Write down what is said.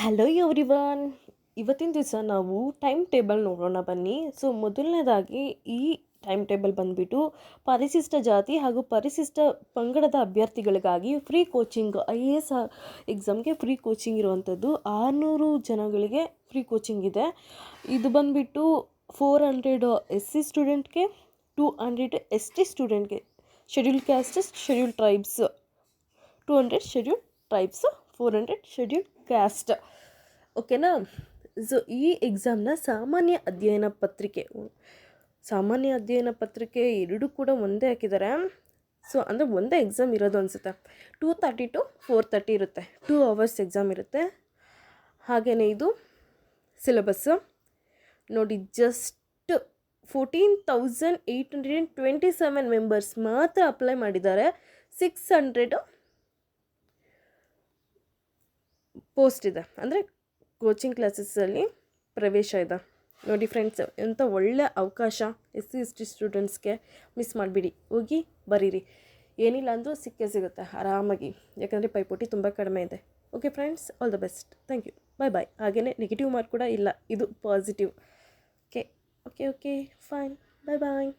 Hello everyone ಇವತ್ತಿನ ದಿವಸ ನಾವು ಟೈಮ್ ಟೇಬಲ್ ನೋಡೋಣ ಬನ್ನಿ. ಸೊ ಮೊದಲನೇದಾಗಿ ಈ ಟೈಮ್ ಟೇಬಲ್ ಬಂದುಬಿಟ್ಟು ಪರಿಶಿಷ್ಟ ಜಾತಿ ಹಾಗೂ ಪರಿಶಿಷ್ಟ ಪಂಗಡದ ಅಭ್ಯರ್ಥಿಗಳಿಗಾಗಿ free coaching I A S ಎಕ್ಸಾಮ್ಗೆ ಫ್ರೀ ಕೋಚಿಂಗ್ ಇರುವಂಥದ್ದು. ಆರುನೂರು ಜನಗಳಿಗೆ ಫ್ರೀ ಕೋಚಿಂಗ್ ಇದೆ. ಇದು ಬಂದುಬಿಟ್ಟು ಫೋರ್ ಹಂಡ್ರೆಡ್ ಎಸ್ ಸಿ ಸ್ಟೂಡೆಂಟ್ಗೆ two hundred S T ಸ್ಟೂಡೆಂಟ್ಗೆ schedule castes schedule tribes two hundred schedule tribes four hundred schedule caste ಓಕೆನಾ ಸೊ ಈ ಎಕ್ಸಾಮ್ನ ಸಾಮಾನ್ಯ ಅಧ್ಯಯನ ಪತ್ರಿಕೆ, ಸಾಮಾನ್ಯ ಅಧ್ಯಯನ ಪತ್ರಿಕೆ ಎರಡೂ ಕೂಡ ಒಂದೇ ಹಾಕಿದ್ದಾರೆ ಸೊ ಅಂದರೆ ಒಂದೇ ಎಕ್ಸಾಮ್ ಇರೋದು ಅನಿಸುತ್ತೆ. Two thirty to four thirty ಇರುತ್ತೆ. ಟೂ ಅವರ್ಸ್ ಎಕ್ಸಾಮ್ ಇರುತ್ತೆ. ಹಾಗೆಯೇ ಇದು ಸಿಲೆಬಸ್ಸು ನೋಡಿ just fourteen thousand eight hundred and twenty seven members ಮಾತ್ರ ಅಪ್ಲೈ ಮಾಡಿದ್ದಾರೆ. ಸಿಕ್ಸ್ ಹಂಡ್ರೆಡು ಪೋಸ್ಟ್ ಇದೆ. ಅಂದರೆ ಕೋಚಿಂಗ್ ಕ್ಲಾಸಸ್ಸಲ್ಲಿ ಪ್ರವೇಶ ಇದೆ. ನೋಡಿ ಫ್ರೆಂಡ್ಸ್ ಎಂಥ ಒಳ್ಳೆ ಅವಕಾಶ ಎಸ್ ಸಿ, ಎಸ್ ಟಿ ಸ್ಟೂಡೆಂಟ್ಸ್ಗೆ ಮಿಸ್ ಮಾಡಿಬಿಡಿ. ಹೋಗಿ ಬರೀರಿ. ಏನಿಲ್ಲ ಅಂದರೂ ಸಿಕ್ಕೇ ಸಿಗುತ್ತೆ, ಆರಾಮಾಗಿ. ಯಾಕಂದರೆ ಪೈಪೋಟಿ ತುಂಬ ಕಡಿಮೆ ಇದೆ. Okay friends all the best thank you bye bye ಹಾಗೆಯೇ ನೆಗೆಟಿವ್ ಮಾರ್ಕ್ ಕೂಡ ಇಲ್ಲ. ಇದು positive okay okay okay fine bye bye